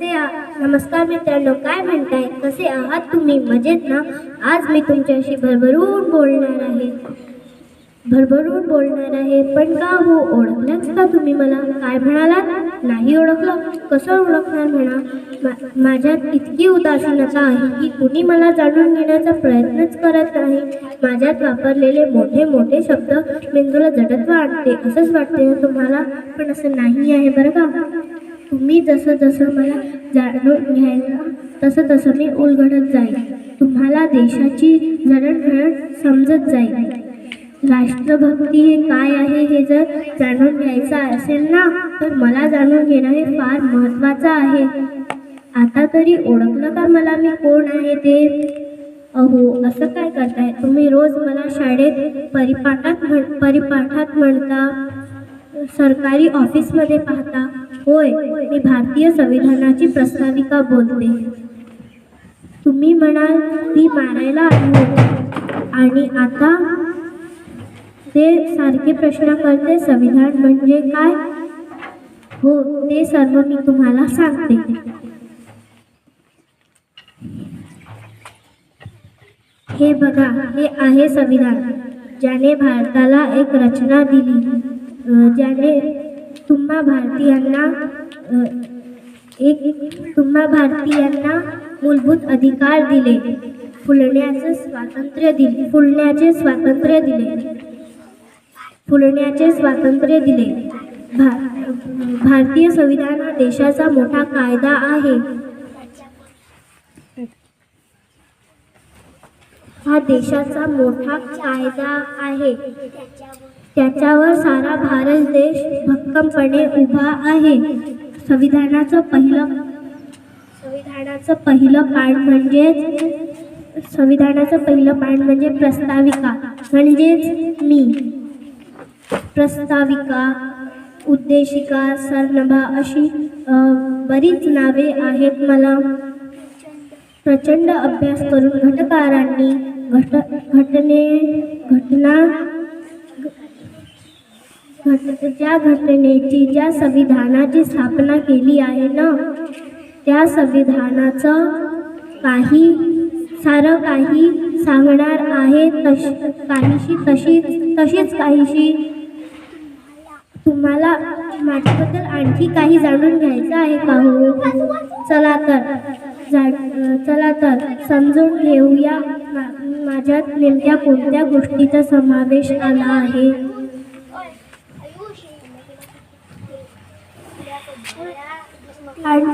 कसे नमस्कार मित्रांनो काय म्हणताय? कसे आहात तुम्ही? मजेत ना? आज मी तुमच्याशी भरभरून बोलणार आहे. भरभरून बोलणार आहे पण का हो ओळखलंच का तुम्ही मला? काय म्हणालात? नाही ओळखलं. कसं ओळखणार म्हणा? मा- माझ्यात इतकी उदासीनता आहे की कुणी मला जाणून घेण्याचा प्रयत्नच करत नाही. माझ्यात वापरलेले मोठे मोठे शब्द मेंदूला जडत्व आणते असंच वाटते तुम्हाला? पण असं नाही आहे बरं का? तुम्ही जसं जसं मला जाणून घ्यायला तसं तसं मी उलगडत जाईल तुम्हाला देशाची जडणघडण समजत जाईल. राष्ट्रभक्ती हे काय आहे हे जर जाणून घ्यायचं असेल ना तर मला जाणून घेणं हे फार महत्त्वाचं आहे. आता तरी ओळखलं का मला मी कोण आहे ते? अहो असं काय करताय? तुम्ही रोज मला शाळेत परिपाठात म्हण परिपाठात म्हणता सरकारी ऑफिसमध्ये पाहता. होय मी भारतीय संविधानाची प्रस्ताविका बोलते. तुम्ही म्हणाल ती मारायला आली होती. आणि आता ते सारखे प्रश्न करते संविधान म्हणजे काय? हो ते सर्व मी तुम्हाला सांगते. हे बघा हे आहे संविधान ज्याने भारताला एक रचना दिली ज्याने तुम्हा भारतीयांना एक तुम्हा भारतीयांना मूलभूत अधिकार दिले. फुलण्याचे स्वातंत्र्य दिले. फुलण्याचे स्वातंत्र्य दिले. फुलण्याचे स्वातंत्र्य दिले. भा भारतीय संविधान हा देशाचा मोठा कायदा आहे. हा देशाचा मोठा कायदा आहे. त्याच्यावर सारा भारत देश भक्कमपणे उभा आहे. संविधानाचं पहिलं संविधानाचं पहिलं पान म्हणजेच संविधानाचं पहिलं पान म्हणजे प्रस्ताविका. म्हणजेच मी. प्रस्ताविका उद्देशिका सरनभा अशी बरीच नावे आहेत मला. प्रचंड अभ्यास करून घटकारांनी घट घटने घटना घट ज्या घटनेची ज्या संविधानाची स्थापना केली आहे ना त्या संविधानाचं काही सारं काही सांगणार आहे तश काहीशी तशी तशीच काहीशी. तुम्हाला माझ्याबद्दल आणखी काही जाणून घ्यायचं आहे का हो? चला तर चला तर समजून घेऊया. माझ्यात नेमक्या कोणत्या गोष्टीचा समावेश आला आहे? आणि